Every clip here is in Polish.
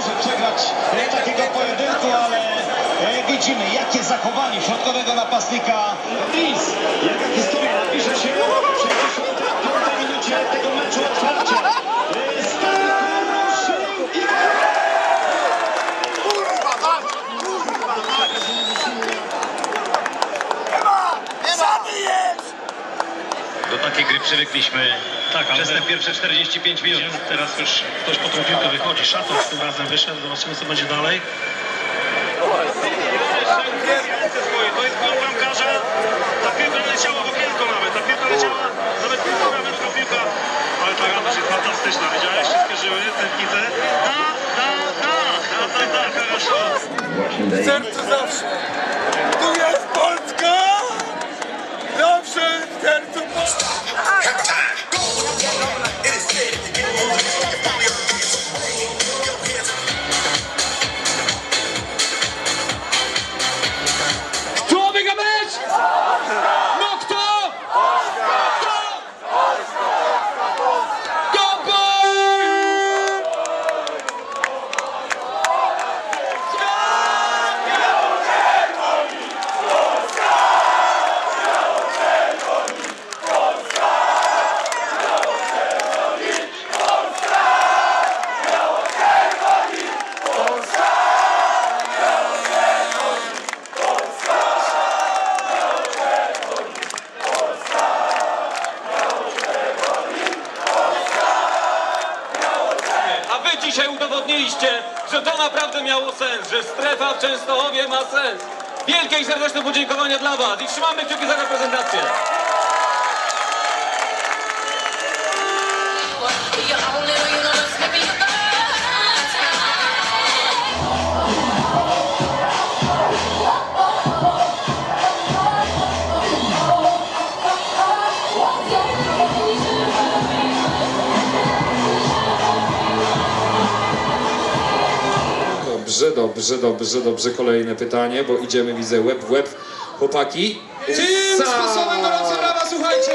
może przegrać e, takiego pojedynku, ale e, widzimy jakie zachowanie środkowego napastnika Riz. Jaka historia napisze się w 65 minucie tego meczu otwarcia. E! Do takiej gry przywykliśmy tak, przez te pierwsze 45 minut. Teraz już ktoś po tą piłkę wychodzi. Szatow tym razem wyszedł. Zobaczymy, co będzie dalej. To jest błąd bramkarza. Ta piłka leciała w okienko nawet. Ta piłka leciała nawet piłka nawet ta piłka. Ale ta radość jest fantastyczna. Widziałeś wszystkie żyły, tętnice? Da, da, da, da, da, da, da, da, da, da, da, da, miało sens, że strefa w Częstochowie ma sens. Wielkie i serdeczne podziękowania dla was i trzymamy kciuki za reprezentację. Dobrze, dobrze, dobrze. Kolejne pytanie, bo idziemy, widzę, łeb w łeb. Chłopaki. Tym sposobem gorące brawa, słuchajcie!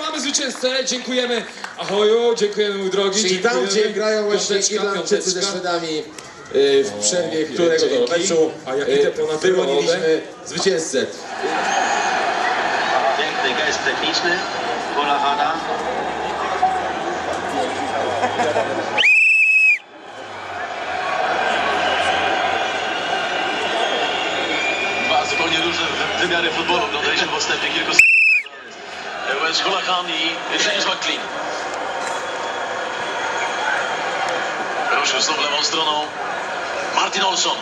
Mamy zwycięzcę, dziękujemy. Ahoju, dziękujemy mój drogi. Czyli tam, dziękujemy. gdzie grają właśnie Piąteczka, Irlandczycy ze piąteczka. Szwedami y, w przerwie którego to dzięki. meczu A ja idę y, po naturę wyłoniliśmy zwycięzcę. Piękny gest techniczny. Pola Hana. Wymiary futbolu oglądaliśmy w odstępie kilku sekund. Wes Hulahan i James McLean. Ruszył znów lewą stroną. Martin Olsson.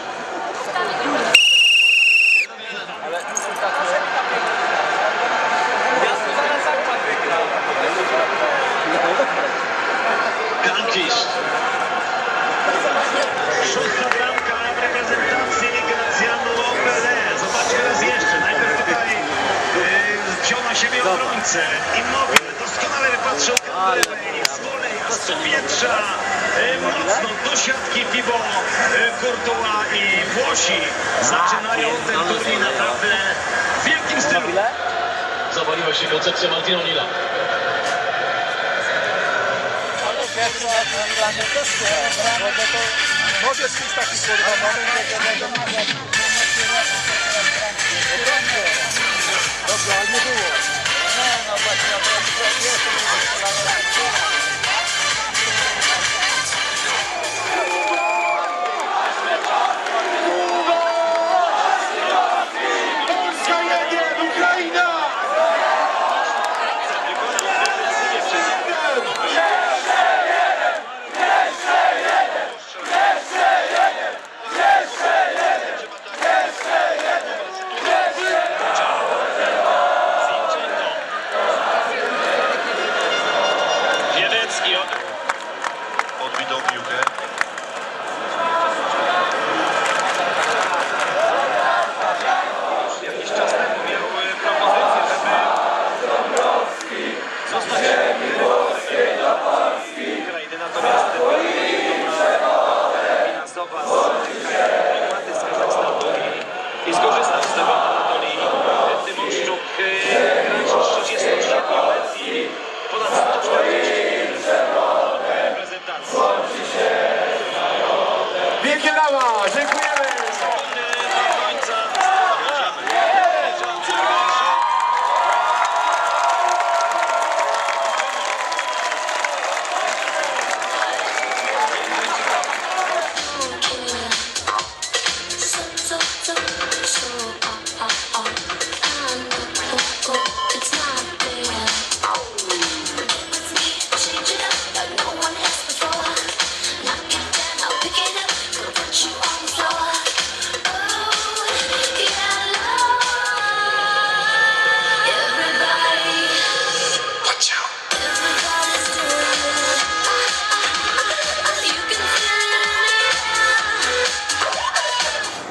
Obrońcę. Immobile doskonale wypatrzył z lewej, z voleja, z powietrza. Yy, mocno do siatki Fibo, yy, Courtois i Włosi zaczynają ten turniej naprawdę w wielkim stylu. Zawaliła się koncepcja Martina O'Neilla. Polska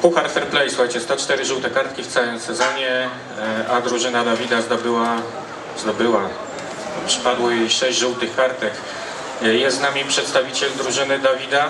Puchar Fair Play, słuchajcie, 104 żółte kartki w całym sezonie, e, a drużyna Dawida zdobyła, zdobyła, przypadło jej 6 żółtych kartek. E, Jest z nami przedstawiciel drużyny Dawida.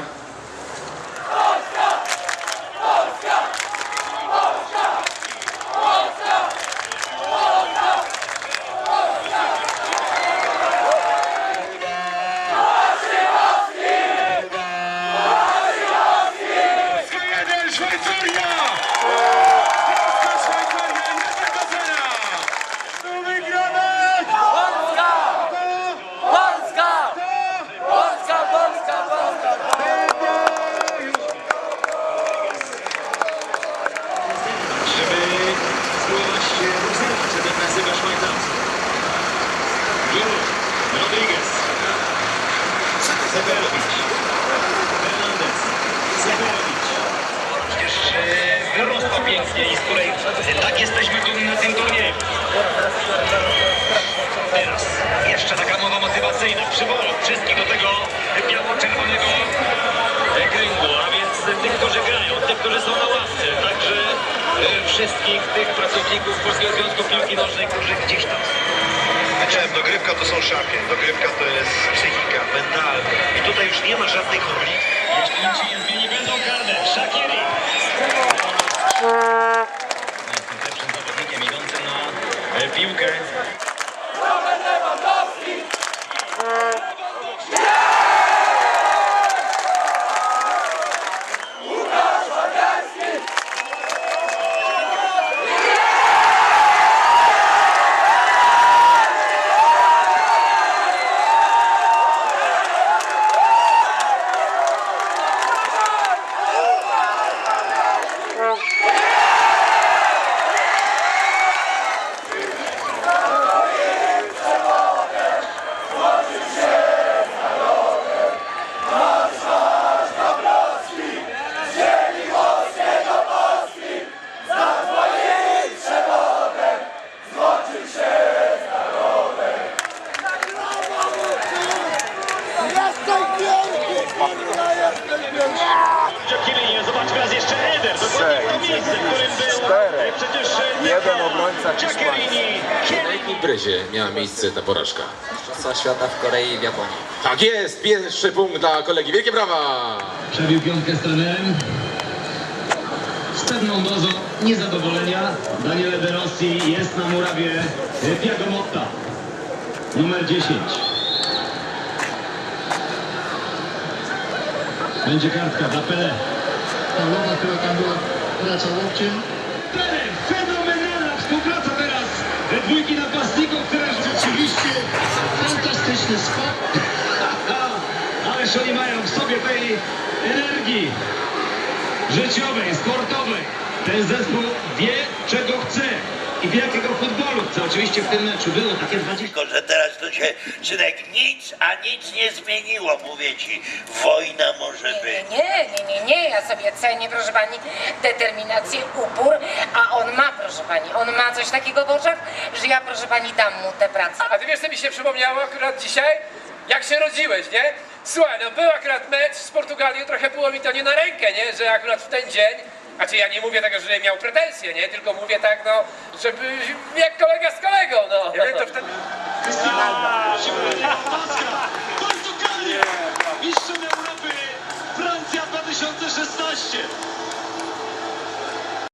I z której e, tak jesteśmy dumni na tym turnieju. Teraz jeszcze taka mowa motywacyjna. Przywołam wszystkich do tego biało-czerwonego e, kręgu, a więc tych, którzy grają, tych, którzy są na ławce, także e, wszystkich tych pracowników Polskiego Związku Piłki Nożnej, którzy gdzieś tam są. Wiedziałem, dogrywka to są szachy, dogrywka to jest psychika, mental i tutaj już nie ma żadnej roli. Bilga. 4, jeden obrońca hiszpański. W jakiej imprezie miała miejsce ta porażka? Mistrzostwa Świata w Korei i w Japonii. Tak jest, pierwszy punkt dla kolegi. Wielkie brawa! Przebił piątkę z trenerem. Z pewną dozą niezadowolenia Daniele De Rossi jest na murawie Diego Motta. Numer 10. Będzie kartka dla Pele. Ta nowa, która tam była praca łokciem. Fenomenalna współpraca teraz dwójki napastników, które rzeczywiście fantastyczny spot. Ależ oni mają w sobie tej energii życiowej, sportowej. Ten zespół wie, czego chce i wie, jakiego futbolu chce. Oczywiście w tym meczu było takie 20 Tylko, że teraz to się, synek, nic, a nic nie zmieniło, mówię ci. Wojna może być. Nie, nie, nie, nie, ja sobie cenię, proszę pani, determinację, upór, a on ma, proszę pani, on ma coś takiego w oczach, że ja, proszę pani, dam mu tę pracę. A ty wiesz, co mi się przypomniało akurat dzisiaj? Jak się rodziłeś, nie? Słuchaj, no był akurat mecz z Portugalią, trochę było mi to nie na rękę, nie? Że akurat w ten dzień, znaczy ja nie mówię tego, że miał pretensje, nie? Tylko mówię tak, no, żeby jak kolega z kolegą, no. Ja wiem, to wtedy... Portugalia! Mistrzem Europy! Francja 2016!